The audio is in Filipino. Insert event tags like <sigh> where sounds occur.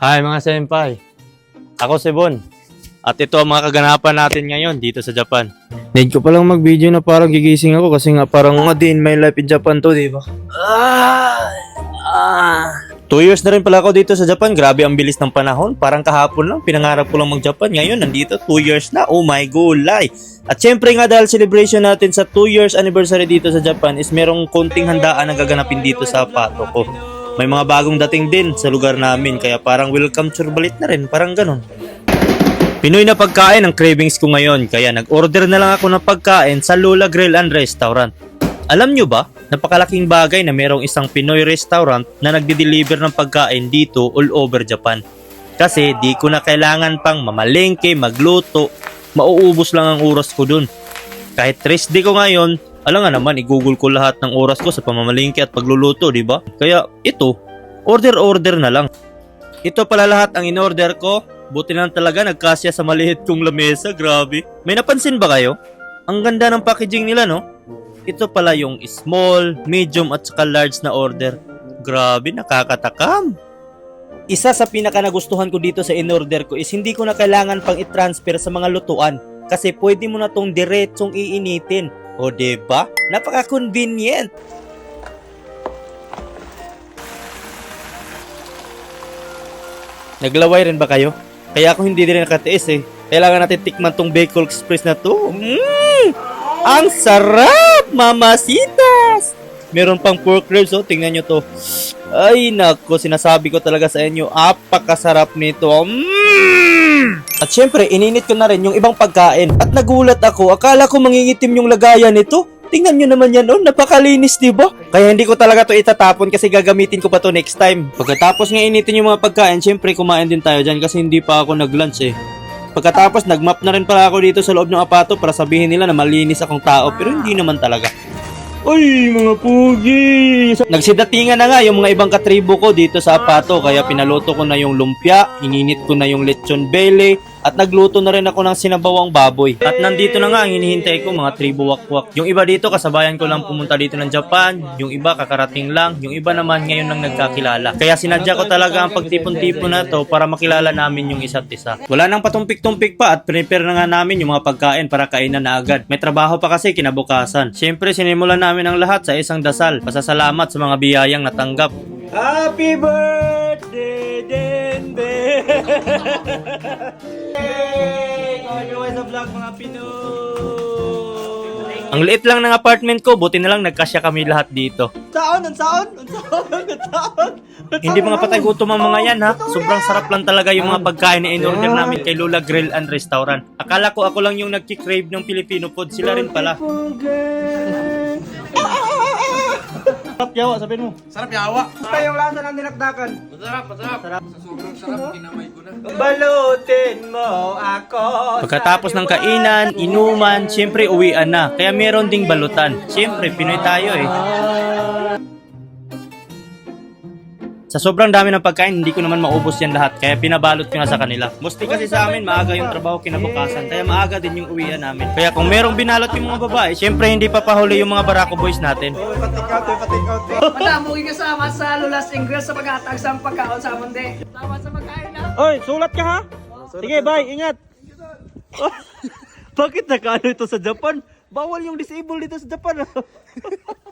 Hi mga senpai. Ako si Bon. At ito ang mga kaganapan natin ngayon dito sa Japan. Need ko palang mag-video na parang gigising ako kasi nga parang nga din my life in Japan to, di ba? Ah, ah. Two years na rin pala ako dito sa Japan. Grabe ang bilis ng panahon. Parang kahapon lang, pinangarap ko lang mag-Japan. Ngayon, nandito, two years na. Oh my gulay. At syempre nga dahil celebration natin sa 2 years anniversary dito sa Japan is merong konting handaan na gaganapin dito sa pato ko. May mga bagong dating din sa lugar namin kaya parang welcome churbalit na rin, parang ganun. Pinoy na pagkain ang cravings ko ngayon kaya nag-order na lang ako ng pagkain sa Lola Grill and Restaurant. Alam nyo ba, napakalaking bagay na merong isang Pinoy restaurant na nagde-deliver ng pagkain dito all over Japan. Kasi di ko na kailangan pang mamalengke, magluto, mauubos lang ang oras ko dun. Kahit rest day ko ngayon, alam nga naman, i-google ko lahat ng oras ko sa pamamalingki at pagluluto, di ba? Kaya ito, order-order na lang. Ito pala lahat ang in-order ko. Buti na talaga nagkasya sa maliit kong lamesa, grabe. May napansin ba kayo? Ang ganda ng packaging nila, no? Ito pala yung small, medium at saka large na order. Grabe, nakakatakam. Isa sa pinaka nagustuhan ko dito sa in-order ko is hindi ko na kailangan pang i-transfer sa mga lutuan kasi pwede mo na tong diretsong iinitin. O ba? Napaka-convenient. Naglaway rin ba kayo? Kaya ako hindi din nakatiis eh. Kailangan natin tikman tong Bacol Express na to. Mmm! Ang sarap! Mamasitas! Meron pang pork ribs oh. Tingnan nyo to. Ay nako, sinasabi ko talaga sa inyo, apakasarap nito. Mmm! At syempre, ininit ko na rin yung ibang pagkain. At nagulat ako, akala ko mangingitim yung lagayan nito. Tingnan nyo naman yan, oh. Napakalinis, di ba? Kaya hindi ko talaga to itatapon kasi gagamitin ko pa to next time. Pagkatapos nga initin yung mga pagkain, syempre kumain din tayo dyan kasi hindi pa ako nag-lunch eh. Pagkatapos, nagmap na rin pala ako dito sa loob ng apato para sabihin nila na malinis akong tao pero hindi naman talaga. Uy, mga pugi! Nagsidatingan na nga yung mga ibang katribo ko dito sa apato kaya pinaluto ko na yung lumpia, ininit ko na yung lechon bele, at nagluto na rin ako ng sinabawang baboy. At nandito na nga ang hinihintay ko mga tribo wakwak. Yung iba dito kasabayan ko lang pumunta dito ng Japan, yung iba kakarating lang, yung iba naman ngayon lang nagkakilala. Kaya sinadya ko talaga ang pagtipon-tipon na to para makilala namin yung isa't isa. Wala nang patumpik-tumpik pa at prepare na nga namin yung mga pagkain para kainan na agad. May trabaho pa kasi kinabukasan. Siyempre sinimulan namin ang lahat sa isang dasal. Pasasalamat sa mga biyayang natanggap. Happy birthday, Denbe! <laughs> Hey! Kaway sa vlog mga Pinoy! Ang liit lang ng apartment ko, buti na lang nagkasya kami lahat dito. Saon? Ang saon? Ang saon? Ang saon? Hindi mga patay gutom ang mga yan ha. Sobrang sarap lang talaga yung mga pagkain na in-order namin kay Lula Grill and Restaurant. Akala ko ako lang yung nagki-crave ng Filipino food. Sila rin pala. Sarap yawa, sabihin mo. Sarap yawa. Basta yung lasa ng dinakdakan. Masarap, masarap. Sa sobrang sarap, kinamay ko na. Balutin mo ako. Pagkatapos ng kainan, inuman, syempre uwian na. Kaya meron ding balutan. Syempre, Pinoy tayo eh. Sa sobrang dami ng pagkain, hindi ko naman maubos yan lahat. Kaya pinabalot ko nga sa kanila. Mostly kasi sa amin, maaga yung trabaho kinabukasan. Kaya maaga din yung uwian namin. Kaya kung merong binalot yung mga babae, syempre hindi pa pahuli yung mga barako boys natin. Patik out, patik out. <laughs> Madamo yung kasama sa Lulas Ingles sa paghatag sa pagkaon sa mundi. Salamat sa pagkain na. Oy, sulat ka ha? Sige, bye. Ingat. <laughs> Bakit nakano ito sa Japan? Bawal yung disabled dito sa Japan. <laughs>